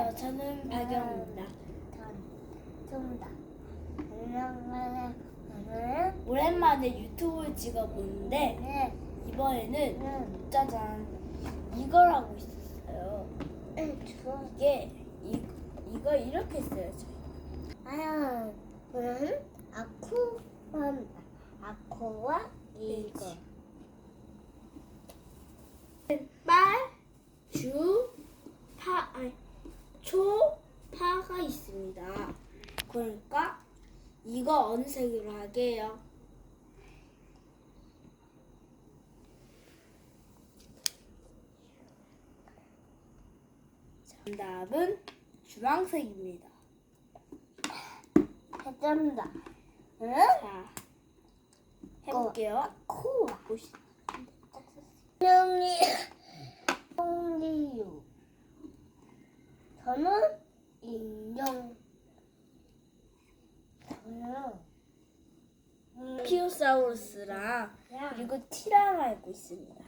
안녕하세요. 저는 박영입니다. 정답. 오랜만에 오늘은 오랜만에 유튜브를 찍어보는데 네. 이번에는 음. 짜잔 이걸 하고 있었어요. 주 이게 이, 이거 이렇게 써야죠. 아야. 음. 아쿠와 아쿠와 이거. 빨, 주, 파, 아니, 초, 파가 있습니다. 그러니까 이거 어느 색으로 하게요? 정답은 주황색입니다. 해점다. 응? 자, 해볼게요. 코. 보시. 홍리유. 저는 인정. 저는 음, 피오사우루스랑 그리고 티랑 알고 있습니다.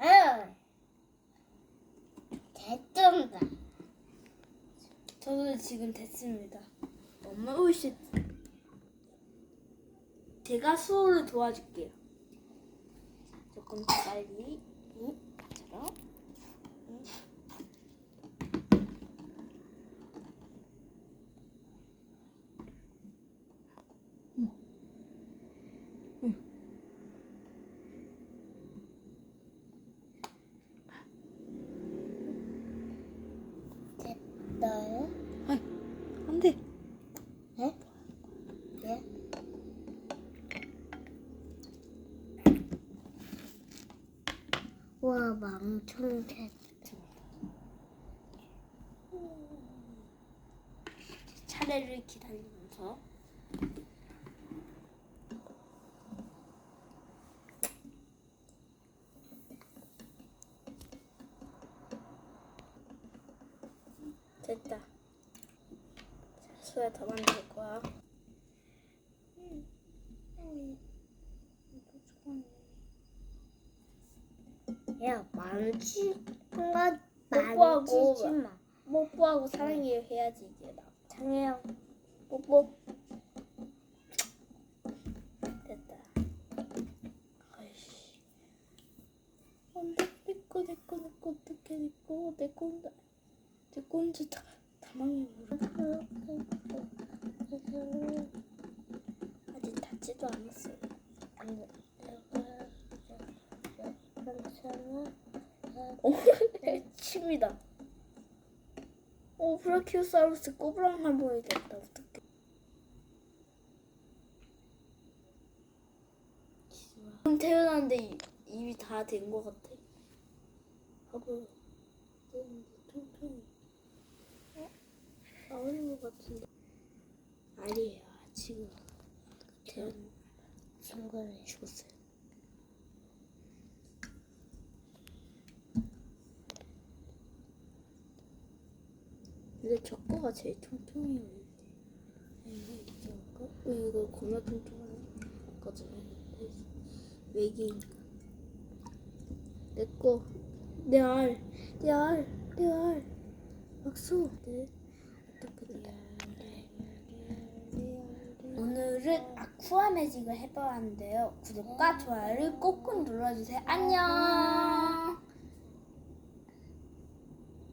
응. 개점다. 저도 지금 됐습니다. 엄마 오시. 제가 수호를 도와줄게요. 조금 더 빨리. 응? 처럼. 응. 응. 응. 됐어요? 안 돼. 네? 네? 와 망청 됐어. 차례를 기다리면서. 됐다. 소야 더 만들 거야. 야 만지가 뽀뽀하고 만지지 마. 뽀뽀하고 사랑해요 해야지 이제 나. 장혜영 뽀뽀. 됐다. 아이씨. 안돼 내꺼 내꺼 내꺼 어떡해 내꺼 내꺼 온다. 내꺼 혼자 다 다망이 물어. 아직 닿지도 않았어요. 침이다. 오, 브라키오사우루스 꼬부랑 할머니 됐다. 어떡해. 지금 태어났는데 이- 입이 다 된 것 같아. 하고 통통이. 어? 나오는 것 같은데. 아니에요. 지금 태어난 중간에 죽었어요. 근데 저 거가 제일 통통해요. 이거 겁나 통통하네. 거잖아. 외계인. 내 거. 내 알. 내 알. 내 알. 박수. 네. 어떻게 돼? 오늘은 아쿠아 매직을 해보았는데요. 구독과 좋아요를 꼭꼭 눌러주세요. 안녕.